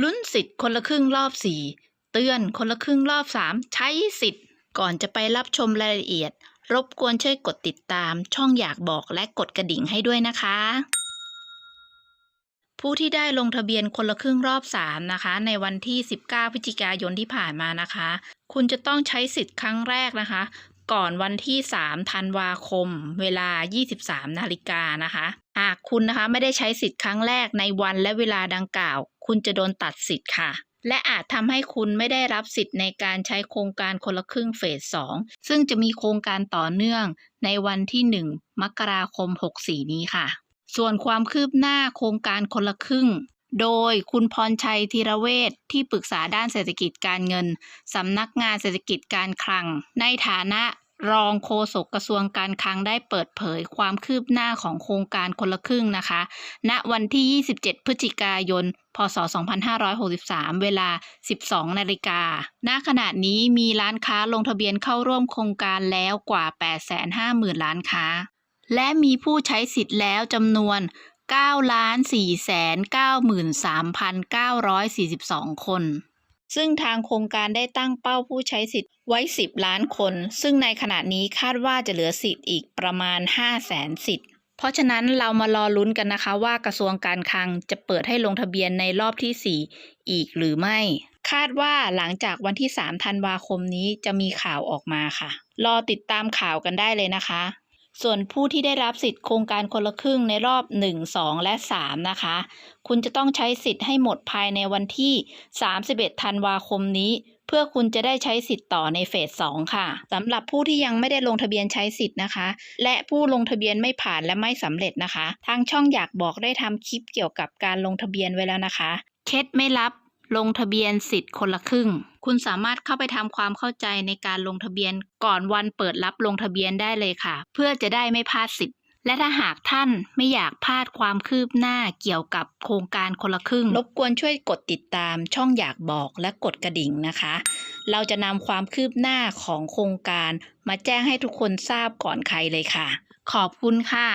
ลุ้นสิทธิ์คนละครึ่งรอบ4เตือนคนละครึ่งรอบ3ใช้สิทธิ์ ก่อนจะไปรับชมรายละเอียด รบกวนช่วยกดติดตาม ช่องอยากบอกและกดกระดิ่งให้ด้วยนะคะ ผู้ที่ได้ลงทะเบียนคนละครึ่งรอบ3นะคะ ในวันที่ 19 พฤศจิกายนที่ผ่านมานะคะ คุณจะต้องใช้สิทธิ์ครั้งแรกนะคะ ก่อนวันที่ 3 ธันวาคม เวลา 23 นาฬิกานะคะ หากคุณนะคะไม่ได้ใช้สิทธิ์ครั้งแรกในวันและเวลาดังกล่าว คุณจะโดนตัดสิทธิ์ค่ะ และอาจทำให้คุณไม่ได้รับสิทธิ์ในการใช้โครงการคนละครึ่งเฟส 2 ซึ่งจะมีโครงการต่อเนื่องในวันที่ 1 มกราคม 64 นี้ค่ะ ส่วนความคืบหน้าโครงการคนละครึ่งโดยคุณพรชัยธีรเวชที่ปรึกษาด้านเศรษฐกิจการเงิน สำนักงานเศรษฐกิจการคลัง ในฐานะ รองโฆษกกระทรวงการคลังได้เปิดเผยความคืบหน้าของโครงการคนละครึ่งนะคะ ณ วันที่ 27 พฤศจิกายน พศ 2563 เวลา 12 นาฬิกา ณ ขณะนี้มีร้านค้าลงทะเบียนเข้าร่วมโครงการแล้วกว่า 850,000 ล้านค้า และมีผู้ใช้สิทธิ์แล้วจำนวน 9,493,942 คน ซึ่งทางโครงการได้ตั้งเป้าผู้ใช้สิทธิ์ไว้ 10 ล้านคน ซึ่งในขณะนี้คาดว่าจะเหลือสิทธิ์อีกประมาณ5แสนสิทธิ์ เพราะฉะนั้นเรามารอลุ้นกันนะคะว่ากระทรวงการคลังจะเปิดให้ลงทะเบียนในรอบที่ 4 อีกหรือไม่ คาดว่าหลังจากวันที่ 3 ธันวาคมนี้จะมีข่าวออกมาค่ะ รอติดตามข่าวกันได้เลยนะคะ ส่วนผู้ที่ได้รับสิทธิ์โครงการคนละครึ่งในรอบ 1 2 และ 3 นะคะ คุณจะต้องใช้สิทธิ์ให้หมดภายในวันที่ 31 ธันวาคมนี้ เพื่อคุณจะได้ใช้สิทธิ์ต่อในเฟส 2 ค่ะสำหรับผู้ที่ยังไม่ได้ลงทะเบียนใช้สิทธิ์นะคะ และผู้ลงทะเบียนไม่ผ่านและไม่สำเร็จนะคะ ทางช่องอยากบอกได้ทำคลิปเกี่ยวกับการลงทะเบียนไว้แล้วนะคะ เคล็ดไม่รับ ลงทะเบียนสิทธิ์คนละครึ่ง คุณสามารถเข้าไปทำความเข้าใจในการลงทะเบียนก่อนวันเปิดรับลงทะเบียนได้เลยค่ะ เพื่อจะได้ไม่พลาดสิทธิ์ และถ้าหากท่านไม่อยากพลาดความคืบหน้าเกี่ยวกับโครงการคนละครึ่ง รบกวนช่วยกดติดตามช่องอยากบอกและกดกระดิ่งนะคะ เราจะนำความคืบหน้าของโครงการ มาแจ้งให้ทุกคนทราบก่อนใครเลยค่ะ ขอบคุณค่ะ